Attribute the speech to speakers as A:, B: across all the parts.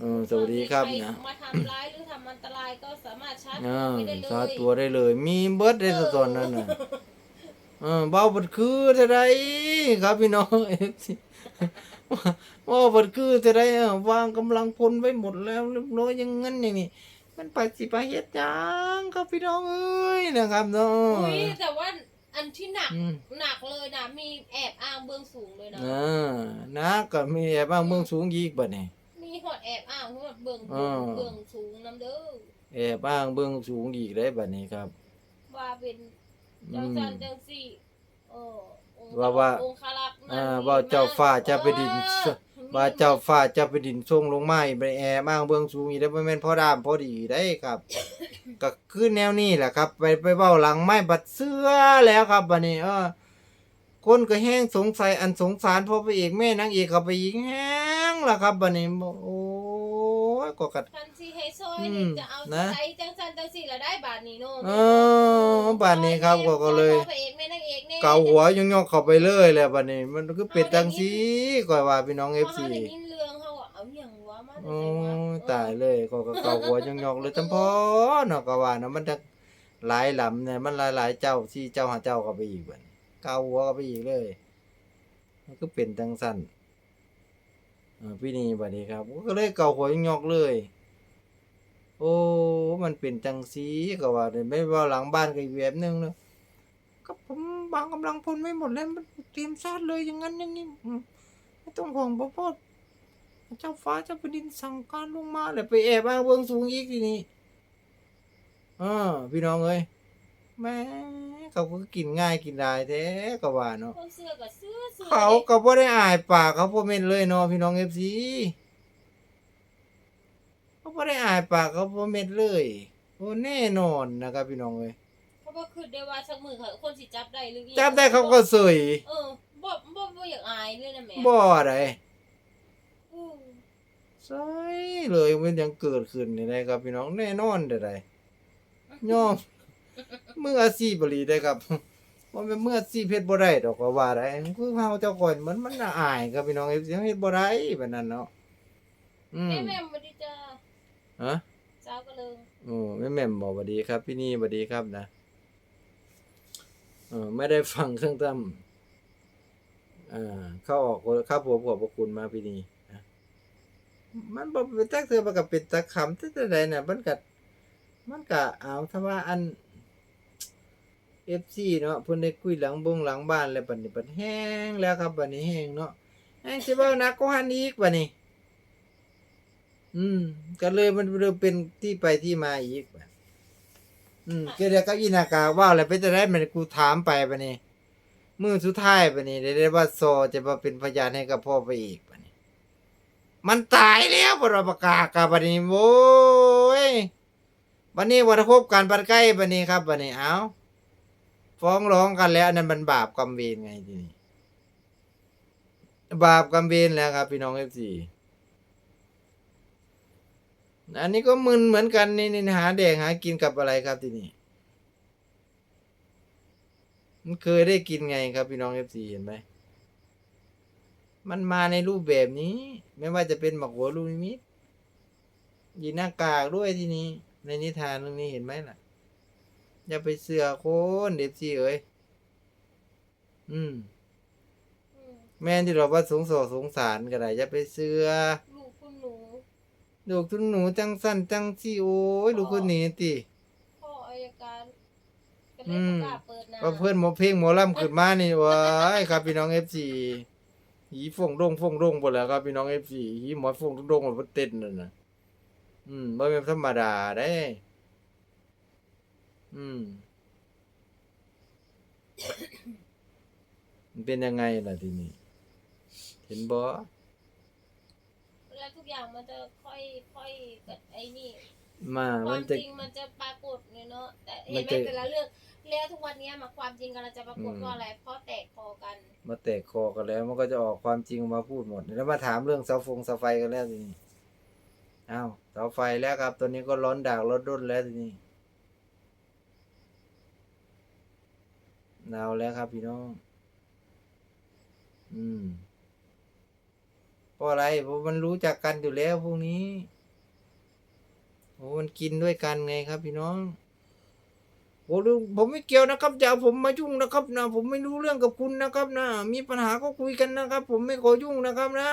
A: เออสวัสดีครับ
B: ใคร
A: นะ
B: มาทำร้ายหรือทำอันตรายก็สามารถชาร์จ
A: เอ
B: ตัว
A: อ
B: ไม่ได้เลย
A: ชาร์จตัวได้เลย มีเบิร์ดได้ตอนนั้นน่ะเออเบาบัดคือจะได้ครับพี่น้องเอฟซีว่าบัดคือจะได้เออวางกำลังพลไว้หมดแล้วเรียบร้อยอยังงั้นอย่างนี้มันไปสิไปเฮ็ดหยังครับพี่น้องเอ้ยนะครับเนาะ
B: อุ้ยแต่ว่าอันที่หนัก
A: อืม
B: หนักเลยนะมีแอบอ้างเบื้องสูงเลยนะ
A: อ่านะก็มีแอบบ้างเมืองสูงอีกบัดนี้
B: มีหอดแอบอ้างหอดเบื้อง
A: อ่า
B: เบื้องสูงน้ำเด้อ
A: แอบบ้างเบื้องสูงอีกได้บัดนี้ครับ
B: ว่าเป็น
A: อื
B: จัง
A: ม
B: จันจังสี่เออองค์
A: ว่าว่า
B: องคลักษณ์นั่น
A: อ่า
B: นี่
A: ว่าเจ้าฟ้าเจ้าแผ่นดิน
B: เออ
A: ว่าเจ้าฟ้าเจ้าแผ่นดินทรงลงมาให้ไปแอบบ้างเบื้องสูงอีกได้บ่แม่นพอดามพอดีได้ครับ ก็คือแนวนี้แหละครับ ไปไปเว้าหลังไม้บัดเสื้อแล้วครับบัดนี้เออ คนก็แห้งสงสัยอันสงสารพ่อพระเอกแม่นางเอกเข้าไปยิงแห้งล่ะครับบัดนี้โอ้ยก็กัด
B: ทันทีให้ซอย
A: อื
B: นี่
A: ม
B: จะเอา
A: นะ
B: ใจจังจันจังสี่ละได้บาทนี้เนาะ
A: เออบาดนี้ครับก็ก็เลย
B: พระเอกแม่นางเอกเนี่ย
A: เกาหัวยองๆเข้าไปเลยแหละบัดนี้ มันก็เป็นจังซี่ก็ว่าพี่น้อง
B: พอ
A: FC
B: เขาได้ยินเรื่องเขาอะเอาอย่างวะมาแต่
A: โอ้
B: ไสวะ
A: ยตายเลยก็ก็เกาหัวยองๆเลยจำพอเนาะก็ว่านะมันจะหลายหลำเนี่ยมันหลายๆเจ้าที่เจ้าหาเจ้าก็ไปอีกบัดนี้ เกาหัวก็ไปอีกเลย มันก็เป็นจังซั่นเออพี่นี่บัดนี้ครับก็เลยเกาหัวยองๆเลย โอ้ มันเป็นจังสีก็ว่าได้ไม่ว่าหลังบ้านก็อีกแบบหนึงเนาะก็ผมบางกำลังพลไม่หมดแล้วมันเตรียมชาติเลยอย่างนั้นอย่างนี้ไม่ต้องห่วงพ่อพ่อเจ้าฟ้าเจ้าแผ่นดินสั่งการลงมาเลยไปแอบอ้างเบื้องสูงอีกทีนี้อ่าพี่น้องเอ้ย แหม่เขาก็กินง่ายกินได้แท้ก็ว่าเนาะ
B: คนเสื้อกับเสื้อเสื้อ
A: เขาก็บ่ได้อายปากเขาบ่แม่นเลยเนาะพี่น้อง FC เขาบ่ได้อายปากเขาบ่แม่นเลยโอ้แน่นอนนะครับพี่น้องเอ้ย
B: เขาบอกคือได้ว่าสักมือเขาคนสิจับได้หรือ
A: จับได้เขาก็เสย
B: เออบ่บ่บ่อยากอายเลยนะแม่
A: บ่ได้
B: อืม
A: ใช่เลยมันยังเกิดขึ้นนี่ได้ครับพี่น้องแน่นอนเด้อได้ยอม มืออาชีพบรีได้ครับบ่แม่นมืออาชีพเฮ็ดบ่ได้ดอกก็ว่าได้คือเฮาเจ้าก่อนมันมันน่าอายครับพี่น้อง FC เฮ็ดบ่ได้แบบนั้นเนาะอืม
B: แม่แม่บ่ได้จ้า
A: ฮะ
B: เจ้าก็เลย
A: โอ้แม่แหม่มบอกสวัสดีครับ พี่นี่สวัสดีครับนะเออไม่ได้ฟังเครื่องตั้มอ่าเข้าออกเข้าผมขอบพระคุณมากพี่นี่นะมันบอกเป็นตักเธอประกับเป็นตะคำที่ใดน่ะมันกัดมันกะเอาถ้าว่าอัน เอฟซีเนาะเพิ่นได้คุยหลังบงหลังบ้านแล้วบัดนี้บัดแห้งแล้วครับบัดนี้แห้งเนาะแห้งสิเว้านักก็หันอีกบัดนี้ อืมก็เลยมันเลยเป็นที่ไปที่มาอีกบัดอืมก็เดี๋ยวก็อีนากาว่าอะไรไปจะได้มันกูถามไปบัดนี้มือสุดท้ายบัดนี้ได้ได้ว่าซอจะมาเป็นพยานให้กับพ่อไปอีกบัดนี้ มันตายแล้วบรประกาศกับบัดนี้โว้ยบัดนี้วันคบกันบัดใกล้บัดนี้ครับบัดนี้เอา ฟ้องร้องกันแล้วอันนั้นมันบาปกรรมเวรไงทีนี้บาปกรรมเวรแล้วครับ พี่น้องเอฟซีอันนี้ก็มึนเหมือนกันนี่นี่หาแดงหากินกับอะไรครับที่นี่มันเคยได้กินไงครับพี่น้องเอฟซีเห็นไหมมันมาในรูปแบบนี้ ไม่ว่าจะเป็นหมักหัวลูกนิมิตยีหน้ากากด้วยที่นี้ ในนิทานเรื่องนี้เห็นไหมล่ะ อย่าไปเสือโคนเอฟซีเอ้ยอืม
B: อืม
A: แม่นที่เราว่าสงสารสงสารก็ได้อย่าไปเสือ
B: ลูกคุณหนู
A: ลูกทุนหนูจังสั้นจังซี่โอ้ยลูกคนนี้ติ
B: พ่ออายการก็เล
A: อื
B: ย
A: ม
B: ประกาศเปิดหน้า
A: ว่าเพื่อนหมอเพลงหมอลำขึ้นมานี่ว้ายครับพี่น้อง FC หีฟงดงฟงดงหมดแล้วครับพี่น้อง FC หีหมอฟงดงหมดบ่เต้นนั่นน่ะอืมบ่แม่นธรรมดาเด้ อืม มันเป็นยังไงล่ะทีนี้ เห็นบ่
B: แล้วทุกอย่างมันจะค่อยค่อยกับไอ้นี่
A: มา
B: ควา
A: มัน
B: ม
A: จะ
B: จริงมันจะปรากฏเนี่ยเนาะแต่
A: มั
B: เห็
A: น
B: นไหม
A: จะ
B: แต่ละเรื่องแล้วทุกวันเนี้ยมาความจริงกำลังจะปรากฏ
A: อืม
B: ว่าอะไรเพราะแตกคอกัน
A: มาแตกคอกันแล้ว มันก็จะออกความจริงมาพูดหมด แล้วมาถามเรื่องเสาฟงเสาไฟกันแล้วทีนี้อ้าวเสาไฟแล้วครับ ตัวนี้ก็ร้อนดากร้อนด้นแล้วทีนี้ หนาวแล้วครับพี่น้อง อืมเพราะอะไรเพราะมันรู้จักกันอยู่แล้วพวกนี้โอ้มันกินด้วยกันไงครับ พี่น้องโอ้ดูผมไม่เกี่ยวนะครับอย่าผมมายุ่งนะครับนะผมไม่รู้เรื่องกับคุณนะครับนะมีปัญหาก็คุยกันนะครับ ผมไม่ขอยุ่งนะครับนะ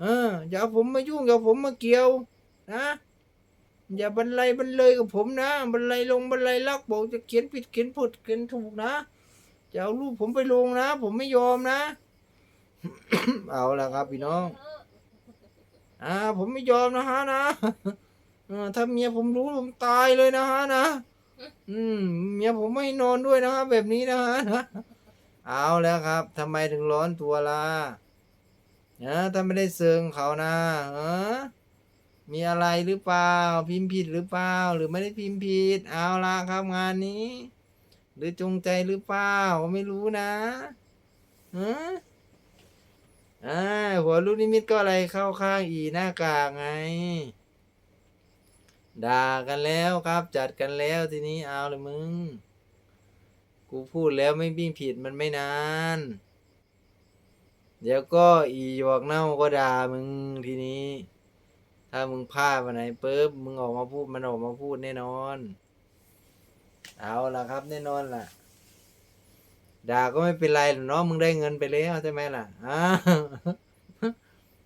A: เอออย่าผมมายุ่งอย่าเอาผมมาเกี่ยว นะ อย่าบรรลัยบรรเลยกับผมนะบรรลัยลงบรรลัยลักบอกจะเขียนผิดเขียนผิดเขียนถูกนะจะเอารูปผมไปลงนะ ผมไม่ยอมนะ เอาละครับพี่น้อง อ่า ผมไม่ยอมนะฮะนะถ้าเมียผมรู้ผมตายเลยนะฮะนะ อืมเมียผมไม่นอนด้วยนะฮะแบบนี้นะฮะนะเอาแล้วครับทำไมถึงร้อนตัวล่ะนะถ้าไม่ได้เซิงเขานะเออ มีอะไรหรือเปล่า พิมพ์ผิดหรือเปล่า หรือไม่ได้พิมพ์ผิด เอาละครับงานนี้ หรือจงใจหรือเปล่าไม่รู้นะฮะอ่าหัวลูกนิมิตก็อะไรเข้าข้างอีหน้ากากไง ด่ากันแล้วครับ จัดกันแล้วทีนี้เอาเลยมึง กูพูดแล้วไม่บิ่งผิดมันไม่นาน เดี๋ยวก็อีหยวกเน่าก็ด่ามึงทีนี้ ถ้ามึงพลาดวันไหนปุ๊บมึงออกมาพูดมันออกมาพูดแน่นอน เอาล่ะครับ แน่นอนล่ะ ด่าก็ไม่เป็นไรหรอกเนาะมึงได้เงินไปแล้วใช่ไหมล่ะอ่า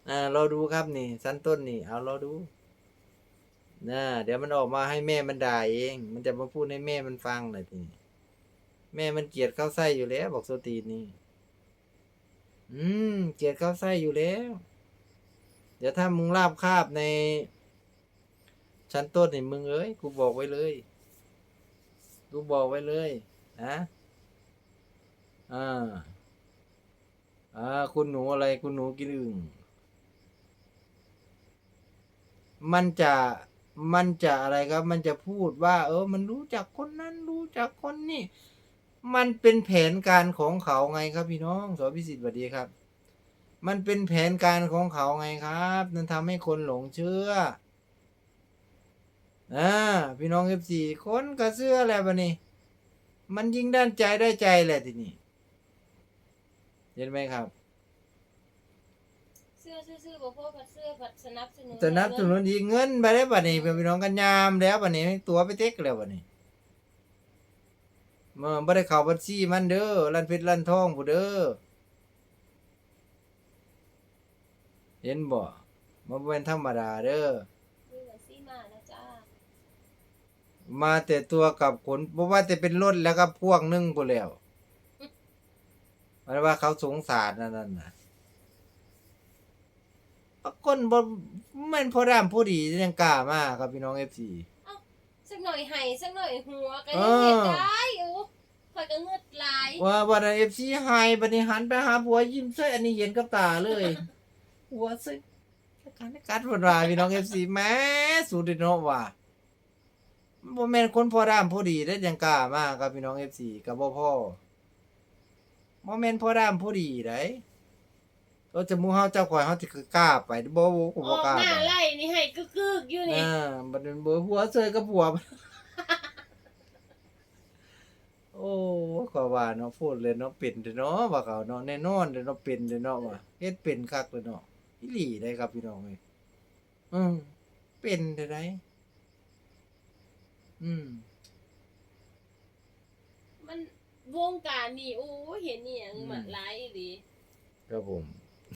A: อ่าเราดูครับนี่ สั้นต้นนี่ เอาเราดูนะเดี๋ยวมันออกมาให้แม่มันด่าเอง มันจะมาพูดให้แม่มันฟังเลยทีนี้แม่มันเกลียดข้าวไส้อยู่แล้ว บอกโซตีนนี่ อืม เกลียดข้าวไส้อยู่แล้ว เดี๋ยวถ้ามึงลาบคาบใน ชั้นต้นนี่มึงเอ้ยกูบอกไว้เลย กูบอกไว้เลยนะอ่าอ่าคุณหนูอะไรคุณหนูกินอึ่งมันจะมันจะอะไรครับ มันจะพูดว่า เออ มันรู้จักคนนั้นรู้จักคนนี้ มันเป็นแผนการของเขาไงครับพี่น้องสพิสิทธิ์สวัสดีครับ มันเป็นแผนการของเขาไงครับนั่นทำให้คนหลงเชื่ออ่าพี่น้องเอฟซีคนกระเสื้ออะไรบะนี่มันยิงด้านใจได้ใจแหละทีนี้เห็นไหมครับ
B: เสื้อซื้อๆบอกพ่อผัดเสื้อผัดสนับสนุน
A: จะนับจำนวนดีเงินไปได้บัดนี้เป็นพี่น้องกันยามแล้วบัดนี้ตัวไปเต็กแล้วบัดนี้มันบ่ได้เข้าบัญชีมันเด้อลั่นเพชรลั่นทองผู้เด้อ เห็นบ่มันบ่เป็นธรรมดาเด้อ
B: นี่เหมือนซีมานะจ้า
A: มาแต่ตัวกับขนบ่ว่าแต่เป็นรถแล้วก็พวกหนึงพุ่นแล้วมันว่าเขาสงสารนั่นนั่นน่ะคนบ่แม่นพอดามผู้ดียังกล้ามาครับพี่น้อง FC
B: สักหน่อยไห้สักหน่อยหัวกัน
A: เอ
B: ยัง
A: อ
B: เห็นได้โอ้คอยก็เงือดไหลาย
A: ว่าวันเอฟซีหายบัดนี้หันไปหาผัวยิ้มเซ้ยอันนี้เห็นกับตาเลย หัวเซ้ยการกัดเพิ่นว่าพี่น้องเอฟซีแหม่สุดเนาะว่าบ่แม่นคนพอดามพอดีได้ยังกล้ามาครับพี่น้องเอฟซีกับบ่พ่อบ่แม่นพอดามพอดีได้เราจะหมู่เฮาเจ้าข่อยเฮาสิกล้าไปบ่บ่ผม
B: อ
A: บ่
B: อก
A: กล้า
B: หน้า
A: ไป
B: ไล่นี่ให้กึกๆอยู่นี่
A: อ่าบัดนั้นเบ่หัวเซ้ยกับผัวโอ้ก็ว่าเนาะพูดเลยเนาะเป็นเด้อเนาะว่าเขาเนาะแน่นอนเด้อเนาะเป็นเด้อเนาะว่าเฮ็ดเป็นคักเลยเนาะ อีหลีได้ครับพี่น้องเอ้ยอืมเป็นเด้อได้อืม
B: มันวงการนี่โอ้เห็นนี่ยังมาหลายอีหลี
A: ครับผม